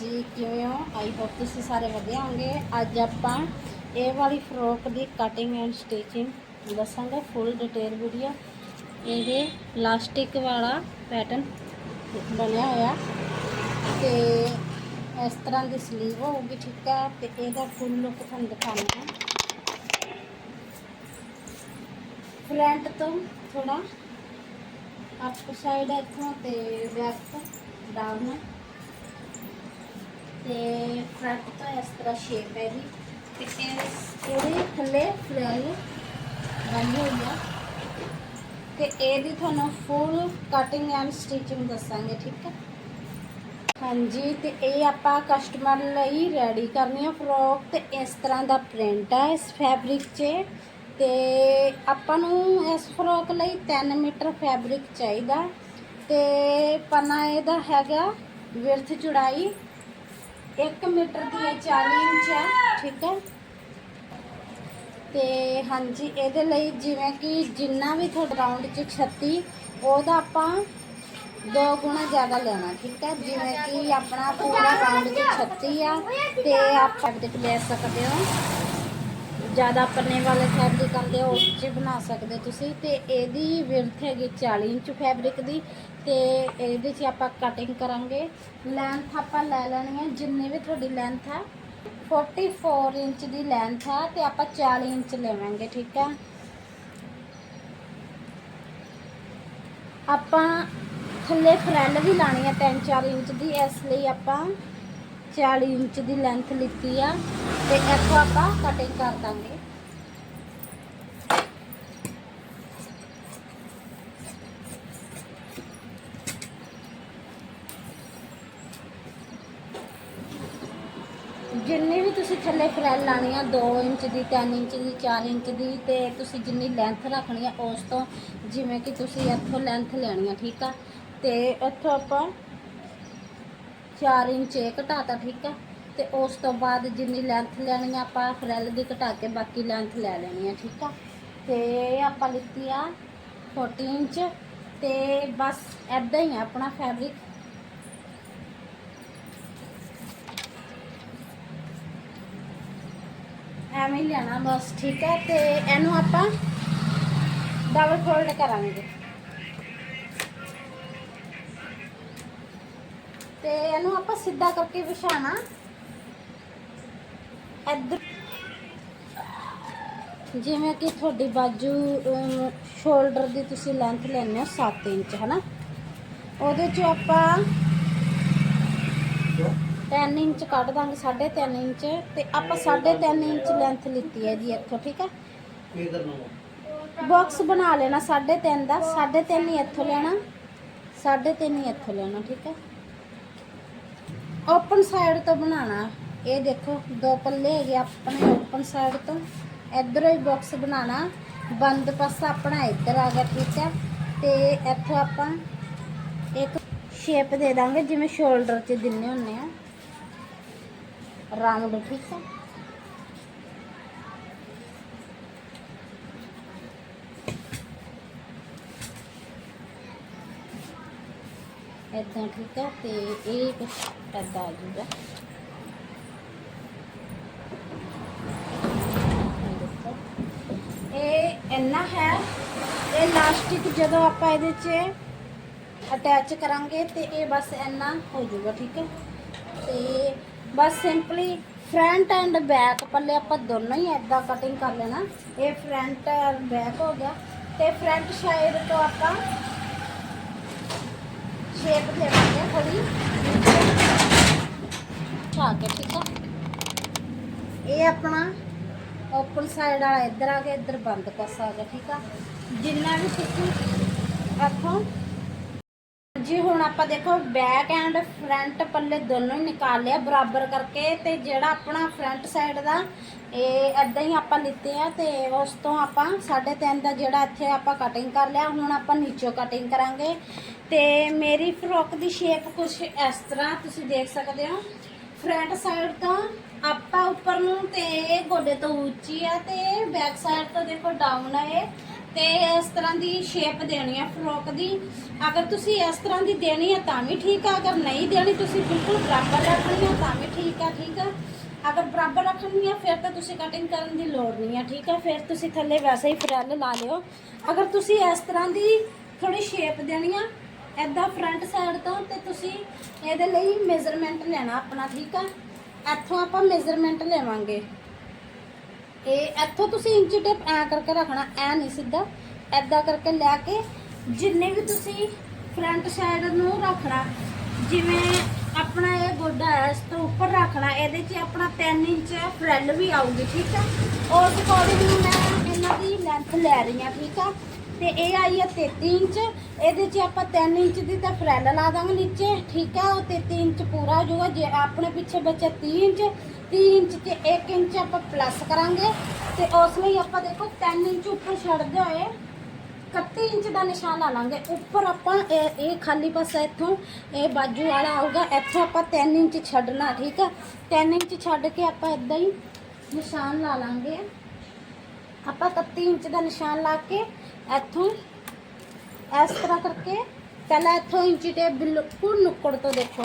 ਜੀ ਕਿਵੇਂ ਹੋ? ਆਈ ਹੋਪ ਤੁਸੀਂ ਸਾਰੇ ਵਧੀਆ ਹੋਗੇ ਅੱਜ ਆਪਾਂ ਇਹ ਵਾਲੀ ਫਰੋਕ ਦੀ ਕਟਿੰਗ ਐਂਡ ਸਟਿਚਿੰਗ ਦੱਸਾਂਗੇ ਫੁੱਲ ਡਿਟੇਲ ਵੀਡੀਓ ਇਹਦੇ ਲਾਸਟਿਕ ਵਾਲਾ ਪੈਟਰਨ ਬਣਿਆ ਹੋਇਆ। ਤੇ ਇਸ ਤਰ੍ਹਾਂ ਦੀ ਸਲੀਵ ਹੋਊਗੀ, ਠੀਕ ਹੈ ਤੇ ਇਹਦਾ ਫੁੱਲ ਲੁੱਕ ਤੁਹਾਨੂੰ ਦਿਖਾਉਣਾ ਹੈ। ਫਰੰਟ ਤੋਂ ਥੋੜਾ ਅਪ ਸਾਈਡ ਇੱਥੋਂ ਤੇ ਬੈਕ ਤੋਂ ਡਾਊਨ ਤੇ ਫਰੰਟ ਤੋਂ ਇਸ ਤਰ੍ਹਾਂ ਸ਼ੇਪ ਹੈ ਜੀ। ਤੇ ਇਸ ਇਹਦੇ ਥੱਲੇ ਫਲੈਲ ਬਣੀ ਹੋਈ ਆ ਤੇ ਇਹਦੀ ਤੁਹਾਨੂੰ ਫੁੱਲ ਕਟਿੰਗ ਐਂਡ ਸਟਿਚਿੰਗ ਦੱਸਾਂਗੇ, ਠੀਕ ਹੈ? ਹਾਂਜੀ, ਤੇ ਇਹ ਆਪਾਂ ਕਸਟਮਰ ਲਈ ਰੈਡੀ ਕਰਨੀ ਆ ਫਰੋਕ ਤੇ ਇਸ ਤਰ੍ਹਾਂ ਦਾ ਪ੍ਰਿੰਟ ਆ ਇਸ ਫੈਬਰਿਕ 'ਚ। ਤੇ ਆਪਾਂ ਨੂੰ ਇਸ ਫਰੋਕ ਲਈ 3 ਮੀਟਰ ਫੈਬਰਿਕ ਚਾਹੀਦਾ। ਤੇ ਪਨਾ ਇਹਦਾ ਹੈਗਾ ਵਿਰਥ ਚੁੜਾਈ 1 ਮੀਟਰ ਦੀ ਹੈ 40 ਇੰਚ ਹੈ, ਠੀਕ ਹੈ? ਤੇ ਹਾਂਜੀ, ਇਹਦੇ ਲਈ ਜਿਵੇਂ ਕਿ ਜਿੰਨਾ ਵੀ ਤੁਹਾਡਾ ਰਾਉਂਡ 'ਚ 36 ਉਹਦਾ ਆਪਾਂ ਦੋ ਗੁਣਾ ਜ਼ਿਆਦਾ ਲੈਣਾ, ਠੀਕ ਹੈ? ਜਿਵੇਂ ਕਿ ਆਪਣਾ ਪੂਰਾ ਰਾਉਂਡ 'ਚ 36 ਆ, ਤੇ ਆਪ ਫੈਬਰਿਕ ਲੈ ਸਕਦੇ ਹੋ। ਜ਼ਿਆਦਾ ਪੰਨੇ ਵਾਲੇ ਫੈਬਰਿਕ ਆਉਂਦੇ ਉਸ 'ਚ ਬਣਾ ਸਕਦੇ ਹੋ ਤੁਸੀਂ। ਤੇ ਇਹਦੀ ਵਿਰਥ ਹੈਗੀ 40 ਇੰਚ ਫੈਬਰਿਕ ਦੀ ਤੇ ਇਹਦੇ 'ਚ ਆਪਾਂ ਕਟਿੰਗ ਕਰਾਂਗੇ। ਲੈਂਥ ਆਪਾਂ ਲੈ ਲੈਣੀ ਹੈ, ਜਿੰਨੀ ਵੀ ਤੁਹਾਡੀ ਲੈਂਥ ਹੈ। 44 ਇੰਚ ਦੀ ਲੈਂਥ ਹੈ ਤੇ ਆਪਾਂ 40 ਇੰਚ ਲਵਾਂਗੇ, ਠੀਕ ਹੈ? ਆਪਾਂ ਥੱਲੇ ਫਰੈਲ ਵੀ ਲਾਣੀ ਹੈ 3-4 ਇੰਚ ਦੀ, ਇਸ ਲਈ ਆਪਾਂ 40 ਇੰਚ ਦੀ ਲੈਂਥ ਲਿੱਤੀ ਆ। ਤੇ ਇੱਥੋਂ ਆਪਾਂ ਕਟਿੰਗ ਕਰ ਦਾਂਗੇ ਜਿੰਨੀ ਵੀ ਤੁਸੀਂ ਥੱਲੇ ਫਰੈਲ ਲਾਣੀ ਆ 2 ਇੰਚ ਦੀ 3 ਇੰਚ ਦੀ 4 ਇੰਚ ਦੀ ਤੇ ਤੁਸੀਂ ਜਿੰਨੀ ਲੈਂਥ ਰੱਖਣੀ ਆ ਉਸ ਤੋਂ ਜਿਵੇਂ ਕਿ ਤੁਸੀਂ ਇੱਥੋਂ ਲੈਂਥ ਲੈਣੀ ਆ, ਠੀਕ ਆ? ਤੇ ਇੱਥੋਂ ਆਪਾਂ 4 ਇੰਚ ਇਹ ਘਟਾਤਾ, ਠੀਕ ਆ? ਤੇ ਉਸ ਤੋਂ ਬਾਅਦ ਜਿੰਨੀ ਲੈਂਥ ਲੈਣੀ ਆ, ਆਪਾਂ ਫਰੈਲ ਦੀ ਘਟਾ ਕੇ ਬਾਕੀ ਲੈਂਥ ਲੈ ਲੈਣੀ ਆ, ਠੀਕ ਆ? ਤੇ ਇਹ ਆਪਾਂ ਲਿੱਤੀ ਆ 40 ਇੰਚ ਤੇ ਬਸ ਐਦਾਂ ਹੀ ਆ ਆਪਣਾ ਫੈਬਰਿਕ ਐਵੇਂ ਹੀ ਲੈਣਾ ਬਸ ਠੀਕ ਹੈ ਤੇ ਇਹਨੂੰ ਆਪਾਂ ਡਬਲ ਫੋਲਡ ਕਰਾਂਗੇ। ਤੇ ਇਹਨੂੰ ਆਪਾਂ ਸਿੱਧਾ ਕਰਕੇ ਵਿਛਾਣਾ ਇੱਧਰ ਜਿਵੇਂ ਕਿ ਤੁਹਾਡੀ ਬਾਜੂ ਸ਼ੋਲਡਰ ਦੀ ਤੁਸੀਂ ਲੈਂਥ ਲੈਣੇ ਹੋ 7 ਇੰਚ, ਹਨਾ? ਉਹਦੇ ਚ ਆਪਾਂ 3 ਇੰਚ ਕੱਢ ਦਾਂਗੇ 3.5 ਇੰਚ। ਤੇ ਆਪਾਂ 3.5 ਇੰਚ ਲੈਂਥ ਲਿੱਤੀ ਹੈ ਜੀ ਇੱਥੋਂ ਠੀਕ ਹੈ? ਬਾਕਸ ਬਣਾ ਲੈਣਾ 3.5 ਦਾ। 3.5 ਹੀ ਇੱਥੋਂ ਲੈਣਾ। 3.5 ਹੀ ਇੱਥੋਂ ਲੈਣਾ ਠੀਕ ਹੈ? ਓਪਨ ਸਾਈਡ ਤੋਂ ਬਣਾਉਣਾ। ਇਹ ਦੇਖੋ ਦੋ ਪੱਲੇ ਹੈਗੇ ਆਪਣੇ ਓਪਨ ਸਾਈਡ ਤੋਂ। ਇਧਰੋਂ ਹੀ ਬਾਕਸ ਬਣਾਉਣਾ। ਬੰਦ ਪਾਸਾ ਆਪਣਾ ਇੱਧਰ ਆ ਗਿਆ ਠੀਕ ਹੈ? ਤੇ ਇੱਥੋਂ ਆਪਾਂ ਇੱਕ ਸ਼ੇਪ ਦੇ ਦਾਂਗੇ ਜਿਵੇਂ ਸ਼ੋਲਡਰ 'ਚ ਦਿੰਨੇ ਹੁੰਨੇ ਆ। ਰਾਉਂਡ ਠੀਕ ਹੈ ਇਦਾਂ ਠੀਕ ਹੈ ਤੇ ਇਹ ਕੁਛ ਏਦਾਂ ਆ ਜੂਗਾ ਇਹ ਇੰਨਾ ਹੈ ਇਹ ਲਾਸਟਿਕ ਜਦੋਂ ਆਪਾਂ ਇਹਦੇ 'ਚ ਅਟੈਚ ਕਰਾਂਗੇ ਤੇ ਇਹ ਬਸ ਇੰਨਾ ਹੋ ਜਾਊਗਾ, ਠੀਕ ਹੈ? ਤੇ ਬਸ ਸਿੰਪਲੀ ਫਰੰਟ ਐਂਡ ਬੈਕ ਪੱਲੇ ਆਪਾਂ ਦੋਨੋਂ ਹੀ ਐਦਾਂ ਕਟਿੰਗ ਕਰ ਲੈਣਾ। ਇਹ ਫਰੰਟ ਐਂਡ ਬੈਕ ਹੋ ਗਿਆ। ਤੇ ਫਰੰਟ ਸਾਈਡ ਤੋਂ ਆਪਾਂ ਸ਼ੇਪ ਦੇਵਾਂਗੇ ਥੋੜੀ ਛਾ ਕੇ, ਠੀਕ ਆ? ਇਹ ਆਪਣਾ ਓਪਨ ਸਾਈਡ ਵਾਲਾ ਇੱਧਰ ਆ ਗਿਆ, ਇੱਧਰ ਬੰਦ ਪਾਸਾ ਆ ਗਿਆ, ਠੀਕ ਆ? ਜਿੰਨਾ ਵੀ ਤੁਸੀਂ ਇੱਥੋਂ ਜੀ, ਹੁਣ ਆਪਾਂ ਦੇਖੋ ਬੈਕ ਐਂਡ ਫਰੰਟ ਪੱਲੇ ਦੋਨੋਂ ਹੀ ਨਿਕਾਲ ਲਿਆ ਬਰਾਬਰ ਕਰਕੇ ਤੇ ਜਿਹੜਾ ਆਪਣਾ ਫਰੰਟ ਸਾਈਡ ਦਾ ਇਹ ਐਦਾਂ ਹੀ ਆਪਾਂ ਲਿੱਤੇ ਆ ਤੇ ਉਸ ਤੋਂ ਆਪਾਂ 3.5 ਦਾ ਜਿਹੜਾ ਇੱਥੇ ਆਪਾਂ ਕਟਿੰਗ ਕਰ ਲਿਆ, ਹੁਣ ਆਪਾਂ ਨੀਚੋਂ ਕਟਿੰਗ ਕਰਾਂਗੇ। ਤੇ ਮੇਰੀ ਫਰੋਕ ਦੀ ਸ਼ੇਪ ਕੁਝ ਇਸ ਤਰ੍ਹਾਂ ਤੁਸੀਂ ਦੇਖ ਸਕਦੇ ਹੋ। ਫਰੰਟ ਸਾਈਡ ਤੋਂ ਆਪਾਂ ਉੱਪਰ ਨੂੰ ਤੇ ਇਹ ਗੋਡੇ ਤੋਂ ਉੱਚੀ ਆ ਤੇ ਬੈਕ ਸਾਈਡ ਤੋਂ ਦੇਖੋ ਡਾਊਨ ਆ ਇਹ। ਤੇ ਇਸ ਤਰ੍ਹਾਂ ਦੀ ਸ਼ੇਪ ਦੇਣੀ ਹੈ ਫਰੋਕ ਦੀ। ਅਗਰ ਤੁਸੀਂ ਇਸ ਤਰ੍ਹਾਂ ਦੀ ਦੇਣੀ ਹੈ ਤਾਂ ਵੀ ਠੀਕ ਆ, ਅਗਰ ਨਹੀਂ ਦੇਣੀ ਤੁਸੀਂ ਬਿਲਕੁਲ ਬਰਾਬਰ ਰੱਖਣੀ ਹੈ ਤਾਂ ਵੀ ਠੀਕ ਆ ਠੀਕ ਆ। ਅਗਰ ਬਰਾਬਰ ਰੱਖਣੀ ਹੈ ਫਿਰ ਤਾਂ ਤੁਸੀਂ ਕਟਿੰਗ ਕਰਨ ਦੀ ਲੋੜ ਨਹੀਂ ਹੈ ਠੀਕ ਆ। ਫਿਰ ਤੁਸੀਂ ਥੱਲੇ ਵੈਸੇ ਹੀ ਫਰੈਲ ਲਾ ਲਿਓ। ਅਗਰ ਤੁਸੀਂ ਇਸ ਤਰ੍ਹਾਂ ਦੀ ਥੋੜੀ ਸ਼ੇਪ ਦੇਣੀ ਆ ਐਦਾਂ ਫਰੰਟ ਸਾਈਡ ਤੋਂ, ਤੇ ਤੁਸੀਂ ਇਹਦੇ ਲਈ ਮੇਜ਼ਰਮੈਂਟ ਲੈਣਾ ਆਪਣਾ, ਠੀਕ ਆ। ਇੱਥੋਂ ਆਪਾਂ ਮੇਜ਼ਰਮੈਂਟ ਲੈਵਾਂਗੇ। ਇਹ ਇੱਥੋਂ ਤੁਸੀਂ ਇੰਚ ਟੇਪ ਐ ਕਰਕੇ ਰੱਖਣਾ, ਐ ਨਹੀਂ ਸਿੱਧਾ ਐਦਾਂ ਕਰਕੇ ਲੈ ਕੇ ਜਿੰਨੇ ਵੀ ਤੁਸੀਂ ਫਰੰਟ ਸਾਈਡ ਨੂੰ ਰੱਖਣਾ, ਜਿਵੇਂ ਆਪਣਾ ਇਹ ਗੋਡਾ ਹੈ, ਇਸ ਤੋਂ ਉੱਪਰ ਰੱਖਣਾ, ਇਹਦੇ 'ਚ ਆਪਣਾ 3 ਇੰਚ ਫਰੈਲ ਵੀ ਆਊਗੀ, ਠੀਕ ਆ? ਉਸ ਅਕੋਰਡਿੰਗ ਮੈਂ ਇਹਨਾਂ ਦੀ ਲੈਂਥ ਲੈ ਰਹੀ ਹਾਂ, ਠੀਕ ਆ? ਤੇ ਇਹ ਆਈ ਹੈ 33 ਇੰਚ, ਇਹਦੇ 'ਚ ਆਪਾਂ 3 ਇੰਚ ਦੀ ਤਾਂ ਫਰੈਲ ਲਾ ਦਾਂਗੇ ਨੀਚੇ, ਠੀਕ ਹੈ ਉਹ 33 ਇੰਚ ਪੂਰਾ ਹੋ ਜਾਊਗਾ, ਜੇ ਆਪਣੇ ਪਿੱਛੇ ਬੱਚਾ 30 ਇੰਚ 30 ਇੰਚ ਤੇ 1 ਇੰਚ ਆਪਾਂ ਪਲੱਸ ਕਰਾਂਗੇ ਤੇ ਉਸ ਲਈ ਆਪਾਂ ਦੇਖੋ 3 ਇੰਚ ਉੱਪਰ ਛੱਡਦੇ ਹੋਏ 31 ਇੰਚ ਦਾ ਨਿਸ਼ਾਨ ਲਾ ਲਾਂਗੇ ਉੱਪਰ ਆਪਾਂ ਇਹ ਇਹ ਖਾਲੀ ਪਾਸਾ ਇੱਥੋਂ ਇਹ ਬਾਜੂ ਵਾਲਾ ਆਊਗਾ ਇੱਥੋਂ ਆਪਾਂ 3 ਇੰਚ ਛੱਡਣਾ ਠੀਕ ਆ 3 ਇੰਚ ਛੱਡ ਕੇ ਆਪਾਂ ਇਦਾਂ ਹੀ ਨਿਸ਼ਾਨ ਲਾ ਲਾਂਗੇ ਆਪਾਂ 31 ਇੰਚ ਦਾ ਨਿਸ਼ਾਨ ਲਾ ਕੇ ਇੱਥੋਂ ਇਸ ਤਰ੍ਹਾਂ ਕਰਕੇ ਪਹਿਲਾਂ ਇੱਥੋਂ ਇੰਚੀ ਟੇਪ ਬਿਲਕੁਲ ਨੁੱਕੜ ਤੋਂ ਦੇਖੋ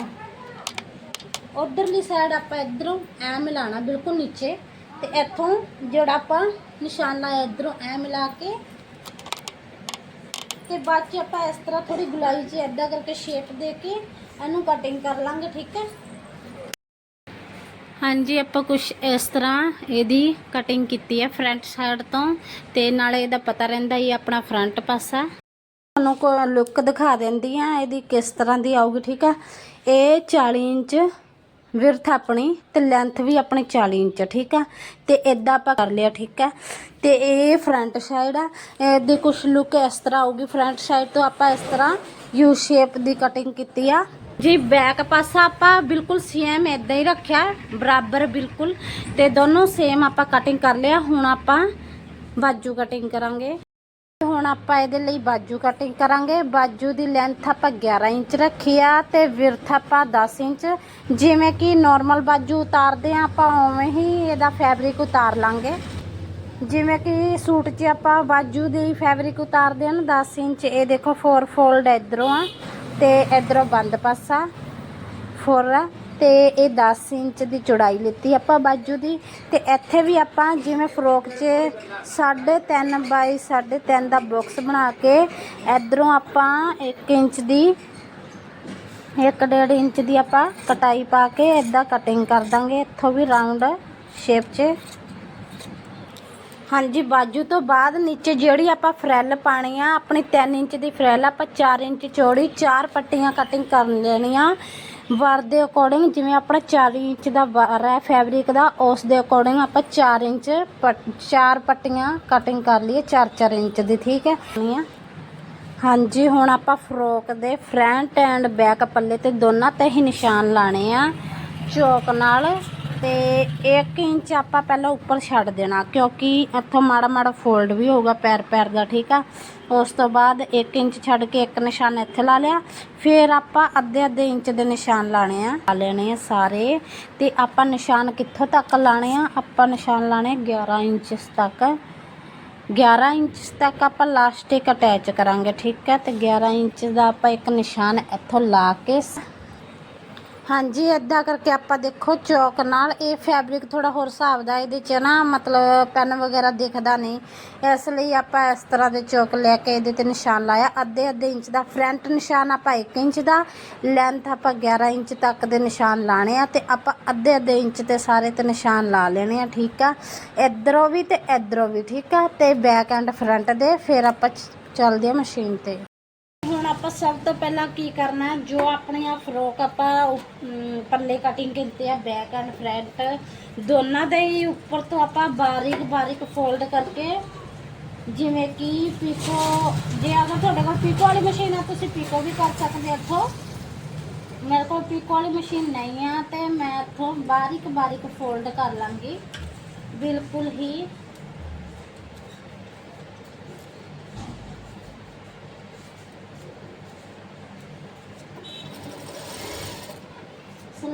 ਉਧਰਲੀ ਸਾਈਡ ਆਪਾਂ ਇਧਰੋਂ ਐ ਮਿਲਾਣਾ ਬਿਲਕੁਲ ਨੀਚੇ। ਤੇ ਇੱਥੋਂ ਜਿਹੜਾ ਆਪਾਂ ਨਿਸ਼ਾਨ ਲਾਇਆ, ਇਧਰੋਂ ਐ ਮਿਲਾ ਕੇ। ਤੇ ਬਾਅਦ ਚ ਆਪਾਂ ਇਸ ਤਰ੍ਹਾਂ ਥੋੜੀ ਗੁਲਾਈ 'ਚ ਐਦਾਂ ਕਰਕੇ ਸ਼ੇਪ ਦੇ ਕੇ ਇਹਨੂੰ ਕਟਿੰਗ ਕਰ ਲਾਂਗੇ, ਠੀਕ ਹੈ? ਹਾਂਜੀ, ਆਪਾਂ ਕੁਝ ਇਸ ਤਰ੍ਹਾਂ ਇਹਦੀ ਕਟਿੰਗ ਕੀਤੀ ਹੈ ਫਰੰਟ ਸਾਈਡ ਤੋਂ। ਤੇ ਨਾਲੇ ਇਹਦਾ ਪਤਾ ਰਹਿੰਦਾ ਹੀ ਆਪਣਾ ਫਰੰਟ ਪਾਸਾ। ਤੁਹਾਨੂੰ ਕੋ ਲੁੱਕ ਦਿਖਾ ਦਿੰਦੀ ਆ ਇਹਦੀ ਕਿਸ ਤਰ੍ਹਾਂ ਦੀ ਆਊਗੀ, ਠੀਕ ਆ ਇਹ 40 ਇੰਚ ਵਿਰਥ ਆਪਣੀ ਤੇ ਲੈਂਥ ਵੀ ਆਪਣੀ 40 ਇੰਚ ਠੀਕ ਆ? ਤੇ ਇਦਾਂ ਆਪਾਂ ਕਰ ਲਿਆ, ਠੀਕ ਆ? ਤੇ ਇਹ ਫਰੰਟ ਸਾਈਡ ਆ। ਇਹਦੀ ਕੁਝ ਲੁੱਕ ਇਸ ਤਰ੍ਹਾਂ ਆਊਗੀ। ਫਰੰਟ ਸਾਈਡ ਤੋਂ ਆਪਾਂ ਇਸ ਤਰ੍ਹਾਂ ਯੂ ਸ਼ੇਪ ਦੀ ਕਟਿੰਗ ਕੀਤੀ ਆ। ਜੀ ਬੈਕ ਪਾਸਾ ਆਪਾਂ ਬਿਲਕੁਲ ਸੇਮ ਇਦਾਂ ਹੀ ਰੱਖਿਆ। ਬਰਾਬਰ ਬਿਲਕੁਲ। ਤੇ ਦੋਨੋਂ ਸੇਮ ਆਪਾਂ ਕਟਿੰਗ ਕਰ ਲਿਆ। ਹੁਣ ਆਪਾਂ ਬਾਜੂ ਕਟਿੰਗ ਕਰਾਂਗੇ। ਹੁਣ ਆਪਾਂ ਇਹਦੇ ਲਈ ਬਾਜੂ ਕਟਿੰਗ ਕਰਾਂਗੇ। ਬਾਜੂ ਦੀ ਲੈਂਥ ਆਪਾਂ 11 ਇੰਚ ਰੱਖੀ ਆ ਤੇ ਵਿਰਥ ਆਪਾਂ 10 ਇੰਚ। ਜਿਵੇਂ ਕਿ ਨਾਰਮਲ ਬਾਜੂ ਉਤਾਰਦੇ ਆ, ਆਪਾਂ ਉਵੇਂ ਹੀ ਇਹਦਾ ਫੈਬਰਿਕ ਉਤਾਰ ਲਾਂਗੇ। ਜਿਵੇਂ ਕਿ ਸੂਟ 'ਚ ਆਪਾਂ ਬਾਜੂ ਦੀ ਫੈਬਰਿਕ ਉਤਾਰਦੇ ਆ ਨਾ 10 ਇੰਚ, ਇਹ ਦੇਖੋ 4 ਫੋਲਡ ਇਧਰੋਂ ਆ ਤੇ ਇਧਰੋਂ ਬੰਦ ਪਾਸਾ। ਫੋਰ ਆ। ਤੇ ਇਹ 10 ਇੰਚ ਦੀ ਚੌੜਾਈ ਲਿੱਤੀ ਆਪਾਂ ਬਾਜੂ ਦੀ। ਤੇ ਇੱਥੇ ਵੀ ਆਪਾਂ ਜਿਵੇਂ ਫਰੋਕ 'ਚ 3.5 ਬਾਈ 3.5 ਦਾ ਬਾਕਸ ਬਣਾ ਕੇ ਇਧਰੋਂ ਆਪਾਂ 1 ਇੰਚ ਦੀ 1.5 ਇੰਚ ਦੀ ਆਪਾਂ ਕਟਾਈ ਪਾ ਕੇ ਇਦਾਂ ਕਟਿੰਗ ਕਰ ਦਾਂਗੇ। ਇੱਥੋਂ ਵੀ ਰਾਉਂਡ ਸ਼ੇਪ 'ਚ। ਹਾਂਜੀ, ਬਾਜੂ ਤੋਂ ਬਾਅਦ ਨੀਚੇ ਜਿਹੜੀ ਆਪਾਂ ਫਰੈਲ ਪਾਣੀ ਆ, ਆਪਣੀ 3 ਇੰਚ ਦੀ ਫਰੈਲ, ਆਪਾਂ 4 ਇੰਚ ਚੌੜੀ, ਚਾਰ ਪੱਟੀਆਂ ਕਟਿੰਗ ਕਰ ਲੈਣੀਆਂ। ਵਾਰ ਦੇ ਅਕੋਰਡਿੰਗ ਜਿਵੇਂ ਆਪਣਾ 40 ਇੰਚ ਦਾ ਵਾਰ ਹੈ ਫੈਬਰਿਕ ਦਾ, ਉਸ ਦੇ ਅਕੋਰਡਿੰਗ ਆਪਾਂ 4 ਇੰਚ ਪੱਟ- ਚਾਰ ਪੱਟੀਆਂ ਕਟਿੰਗ ਕਰ ਲਈਏ 4-4 ਇੰਚ ਦੀ, ਠੀਕ ਹੈ? ਹਾਂਜੀ, ਹੁਣ ਆਪਾਂ ਫਰੋਕ ਦੇ ਫਰੰਟ ਐਂਡ ਬੈਕ ਪੱਲੇ ਤੇ ਦੋਨਾਂ ਤੇ ਹੀ ਨਿਸ਼ਾਨ ਲਾਣੇ ਆ। ਚੌਕ ਨਾਲ ਤੇ 1 ਇੰਚ ਆਪਾਂ ਪਹਿਲਾਂ ਉੱਪਰ ਛੱਡ ਦੇਣਾ, ਕਿਉਂਕਿ ਇੱਥੋਂ ਮਾੜਾ ਮਾੜਾ ਫੋਲਡ ਵੀ ਹੋਊਗਾ ਪੈਰ ਪੈਰ ਦਾ, ਠੀਕ ਆ? ਉਸ ਤੋਂ ਬਾਅਦ 1 ਇੰਚ ਛੱਡ ਕੇ ਇੱਕ ਨਿਸ਼ਾਨ ਇੱਥੇ ਲਾ ਲਿਆ। ਫਿਰ ਆਪਾਂ ਅੱਧੇ ਅੱਧੇ ਇੰਚ ਦੇ ਨਿਸ਼ਾਨ ਲਾਣੇ ਆ, ਲਾ ਲੈਣੇ ਆ ਸਾਰੇ। ਤੇ ਆਪਾਂ ਨਿਸ਼ਾਨ ਕਿੱਥੋਂ ਤੱਕ ਲਾਣੇ ਆ? ਆਪਾਂ ਨਿਸ਼ਾਨ ਲਾਣੇ 11 ਇੰਚ ਤੱਕ। 11 ਇੰਚ ਤੱਕ ਆਪਾਂ ਲਾਸਟਿਕ ਅਟੈਚ ਕਰਾਂਗੇ, ਠੀਕ ਹੈ ਤੇ 11 ਇੰਚ ਦਾ ਆਪਾਂ ਇੱਕ ਨਿਸ਼ਾਨ ਇੱਥੋਂ ਲਾ ਕੇ ਸ- ਹਾਂਜੀ ਇਦਾਂ ਕਰਕੇ ਆਪਾਂ ਦੇਖੋ ਚੌਕ ਨਾਲ ਇਹ ਫੈਬਰਿਕ ਥੋੜਾ ਹੋਰ ਹਿਸਾਬ ਦਾ, ਇਹਦੇ ਚ ਨਾ ਮਤਲਬ ਪੈਨ ਵਗੈਰਾ ਦਿਖਦਾ ਨਹੀਂ। ਇਸ ਲਈ ਆਪਾਂ ਇਸ ਤਰ੍ਹਾਂ ਦੇ ਚੌਕ ਲੈ ਕੇ ਇਹਦੇ ਤੇ ਨਿਸ਼ਾਨ ਲਾਇਆ। ਅੱਧੇ ਅੱਧੇ ਇੰਚ ਦਾ ਫਰੰਟ ਨਿਸ਼ਾਨ ਆਪਾਂ 1 ਇੰਚ ਦਾ ਲੈਂਥ ਆਪਾਂ 11 ਇੰਚ ਤੱਕ ਦੇ ਨਿਸ਼ਾਨ ਲਾਣੇ ਆ ਤੇ ਆਪਾਂ ਅੱਧੇ ਅੱਧੇ ਇੰਚ ਤੇ ਸਾਰੇ ਤੇ ਨਿਸ਼ਾਨ ਲਾ ਲੈਣੇ ਆ, ਠੀਕ ਆ? ਇਧਰੋਂ ਵੀ ਤੇ ਇਧਰੋਂ ਵੀ, ਠੀਕ ਆ? ਤੇ ਬੈਕ ਐਂਡ ਫਰੰਟ ਦੇ, ਫਿਰ ਆਪਾਂ ਚ- ਚੱਲਦੇ ਆ ਮਸ਼ੀਨ ਤੇ। ਆਪਾਂ ਸਭ ਤੋਂ ਪਹਿਲਾਂ ਕੀ ਕਰਨਾ ਹੈ ਜੋ ਆਪਣੀਆਂ ਫਰੋਕ ਆਪਾਂ ਪੱਲੇ ਕਟਿੰਗ ਕੀਤੇ ਆ ਬੈਕ ਐਂਡ ਫਰੰਟ ਦੋਨਾਂ ਦੇ ਹੀ ਉੱਪਰ ਤੋਂ ਆਪਾਂ ਬਾਰੀਕ ਬਾਰੀਕ ਫੋਲਡ ਕਰਕੇ, ਜਿਵੇਂ ਕਿ ਪੀਕੋ, ਜੇ ਅਗਰ ਤੁਹਾਡੇ ਕੋਲ ਪੀਕੋ ਵਾਲੀ ਮਸ਼ੀਨ ਆ, ਤੁਸੀਂ ਪੀਕੋ ਵੀ ਕਰ ਸਕਦੇ ਹੋ ਇੱਥੋਂ। ਮੇਰੇ ਕੋਲ ਪੀਕੋ ਵਾਲੀ ਮਸ਼ੀਨ ਨਹੀਂ ਆ, ਤੇ ਮੈਂ ਇੱਥੋਂ ਬਾਰੀਕ ਬਾਰੀਕ ਫੋਲਡ ਕਰ ਲਾਂਗੀ। ਬਿਲਕੁਲ ਹੀ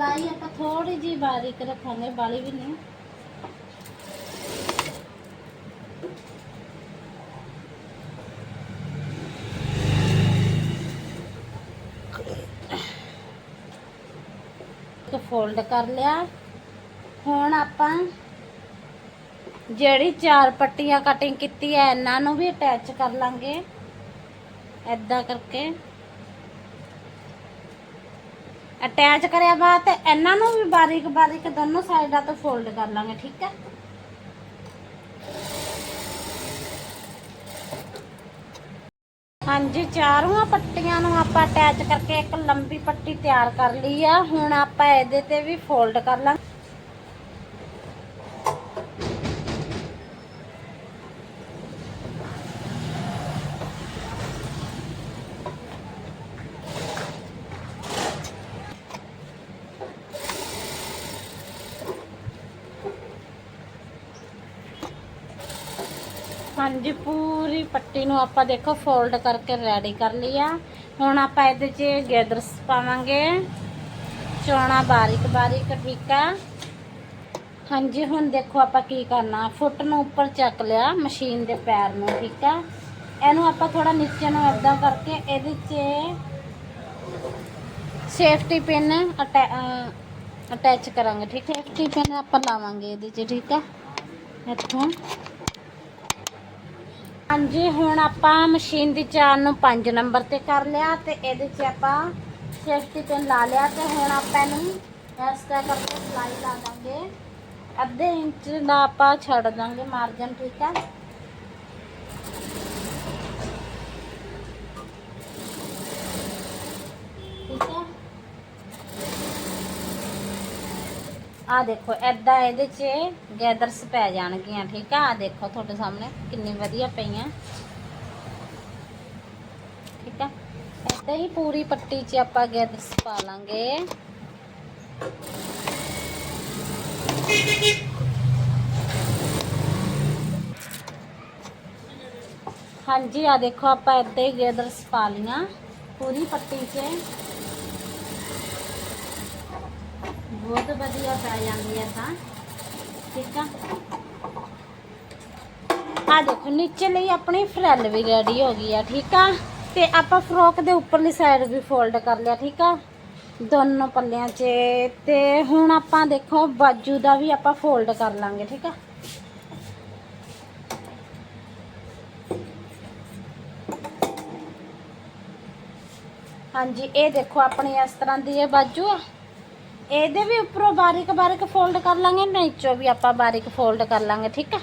ਮਲਾਈ ਆਪਾਂ ਥੋੜੀ ਜੀ ਬਾਰੀਕ ਰੱਖਾਂਗੇ, ਬਾਲੀ ਵੀ ਨਹੀਂ। ਤੋਂ ਫੋਲਡ ਕਰ ਲਿਆ। ਹੁਣ ਆਪਾਂ ਜਿਹੜੀ ਚਾਰ ਪੱਟੀਆਂ ਕਟਿੰਗ ਕੀਤੀ ਹੈ ਇਹਨਾਂ ਨੂੰ ਵੀ ਅਟੈਚ ਕਰ ਲਾਂਗੇ। ਐਦਾਂ ਕਰਕੇ। ਅਟੈਚ ਕਰਿਆ ਬਾਅਦ ਤੇ ਇਹਨਾਂ ਨੂੰ ਵੀ ਬਾਰੀਕ ਬਾਰੀਕ ਦੋਨੋਂ ਸਾਈਡਾਂ ਤੋਂ ਫੋਲਡ ਕਰ ਲਾਂਗੇ, ਠੀਕ ਹੈ? ਹਾਂਜੀ, ਚਾਰੋਂ ਪੱਟੀਆਂ ਨੂੰ ਆਪਾਂ ਅਟੈਚ ਕਰਕੇ ਇੱਕ ਲੰਬੀ ਪੱਟੀ ਤਿਆਰ ਕਰ ਲਈ ਆ। ਹੁਣ ਆਪਾਂ ਇਹਦੇ ਤੇ ਵੀ ਫੋਲਡ ਕਰ ਲਾਂਗੇ ਹਾਂਜੀ ਪੂਰੀ ਨੂੰ ਆਪਾਂ ਦੇਖੋ ਫੋਲਡ ਕਰਕੇ ਰੈਡੀ ਕਰ ਲਿਆ ਹੁਣ ਆਪਾਂ ਇਹਦੇ 'ਚ ਗੈਦਰਸ ਪਾਵਾਂਗੇ। ਚੋਣਾ ਬਾਰੀਕ ਬਾਰੀਕ, ਠੀਕ ਆ। ਹਾਂਜੀ, ਹੁਣ ਦੇਖੋ ਆਪਾਂ ਕੀ ਕਰਨਾ। ਫੁੱਟ ਨੂੰ ਉੱਪਰ ਚੱਕ ਲਿਆ, ਮਸ਼ੀਨ ਦੇ ਪੈਰ ਨੂੰ, ਠੀਕ ਆ। ਇਹਨੂੰ ਆਪਾਂ ਥੋੜਾ ਨੀਚੇ ਨੂੰ ਏਦਾਂ ਕਰਕੇ ਇਹਦੇ 'ਚ ਸੇਫਟੀ ਪਿਨ ਅਟੈਚ ਕਰਾਂਗੇ, ਠੀਕ ਹੈ ਸੇਫਟੀ ਪਿਨ ਆਪਾਂ ਲਾਵਾਂਗੇ ਇਹਦੇ 'ਚ, ਠੀਕ ਆ। ਇੱਥੋਂ। ਹਾਂਜੀ, ਹੁਣ ਆਪਾਂ ਮਸ਼ੀਨ ਦੀ ਚਾਰ ਨੂੰ 5 ਨੰਬਰ ਤੇ ਕਰ ਲਿਆ ਤੇ ਇਹਦੇ 'ਚ ਆਪਾਂ ਸੇਫਟੀ ਪਿਨ ਲਾ ਲਿਆ ਤੇ ਹੁਣ ਆਪਾਂ ਇਹਨੂੰ ਇਸ ਤਰ੍ਹਾਂ ਕਰਕੇ ਸਲਾਈ ਲਾ ਦਾਂਗੇ। ਅੱਧੇ ਇੰਚ ਦਾ ਆਪਾਂ ਛੱਡ ਦਾਂਗੇ ਮਾਰਜਨ ਠੀਕ ਆ ਆ ਦੇਖੋ ਐਦਾਂ ਇਹਦੇ 'ਚ ਗੈਦਰਸ ਪੈ ਜਾਣਗੀਆਂ ਠੀਕ ਆ ਆ ਦੇਖੋ ਤੁਹਾਡੇ ਸਾਹਮਣੇ ਕਿੰਨੀ ਵਧੀਆ ਪਈਆਂ ਠੀਕ ਆ ਐਦਾਂ ਹੀ ਪੂਰੀ ਪੱਟੀ 'ਚ ਆਪਾਂ ਗੈਦਰਸ ਪਾ ਲਾਂਗੇ ਹਾਂਜੀ ਆ ਦੇਖੋ ਆਪਾਂ ਐਦਾਂ ਹੀ ਗੈਦਰਸ ਪਾ ਲੀਆਂ ਪੂਰੀ ਪੱਟੀ 'ਚ ਬਹੁਤ ਵਧੀਆ ਪੈ ਜਾਂਦੀ ਹੈ ਤਾਂ। ਠੀਕ ਆ? ਆ ਦੇਖੋ, ਨੀਚੇ ਲਈ ਆਪਣੀ ਫਰੈਲ ਵੀ ਰੈਡੀ ਹੋ ਗਈ ਆ, ਠੀਕ ਆ? ਤੇ ਆਪਾਂ ਫਰੋਕ ਦੇ ਉੱਪਰਲੀ ਸਾਈਡ ਵੀ ਫੋਲਡ ਕਰ ਲਿਆ, ਠੀਕ ਆ? ਦੋਨੋਂ ਪੱਲਿਆਂ 'ਚ। ਤੇ ਹੁਣ ਆਪਾਂ ਦੇਖੋ, ਬਾਜੂ ਦਾ ਵੀ ਆਪਾਂ ਫੋਲਡ ਕਰ ਲਾਂਗੇ, ਠੀਕ ਆ? ਹਾਂਜੀ, ਇਹ ਦੇਖੋ ਆਪਣੀ ਇਸ ਤਰ੍ਹਾਂ ਦੀ ਇਹ ਬਾਜੂ ਆ। ਇਹਦੇ ਵੀ ਉੱਪਰੋਂ ਬਾਰੀਕ ਬਾਰੀਕ ਫੋਲਡ ਕਰ ਲਾਂਗੇ ਨੀਚੋਂ ਵੀ ਆਪਾਂ ਬਾਰੀਕ ਫੋਲਡ ਕਰ ਲਾਂਗੇ, ਠੀਕ ਆ?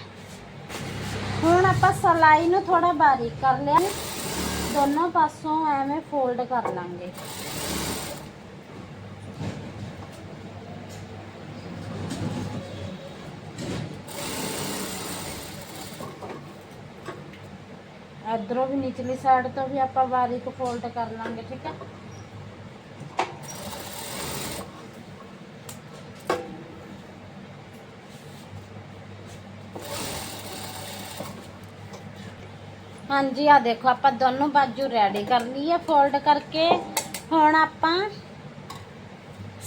ਹੁਣ ਆਪਾਂ ਸਲਾਈ ਨੂੰ ਥੋੜਾ ਬਾਰੀਕ ਕਰ ਲਿਆ। ਦੋਨੋਂ ਪਾਸੋਂ ਐਵੇਂ ਫੋਲਡ ਕਰ ਲਾਂਗੇ। ਇਧਰੋਂ ਵੀ ਨਿਚਲੀ ਸਾਈਡ ਤੋਂ ਵੀ ਆਪਾਂ ਬਾਰੀਕ ਫੋਲਡ ਕਰ ਲਾਂਗੇ, ਠੀਕ ਹੈ ਹਾਂਜੀ ਆ ਦੇਖੋ, ਆਪਾਂ ਦੋਨੋਂ ਬਾਜੂ ਰੈਡੀ ਕਰ ਲਈ ਹੈ ਫੋਲਡ ਕਰਕੇ। ਹੁਣ ਆਪਾਂ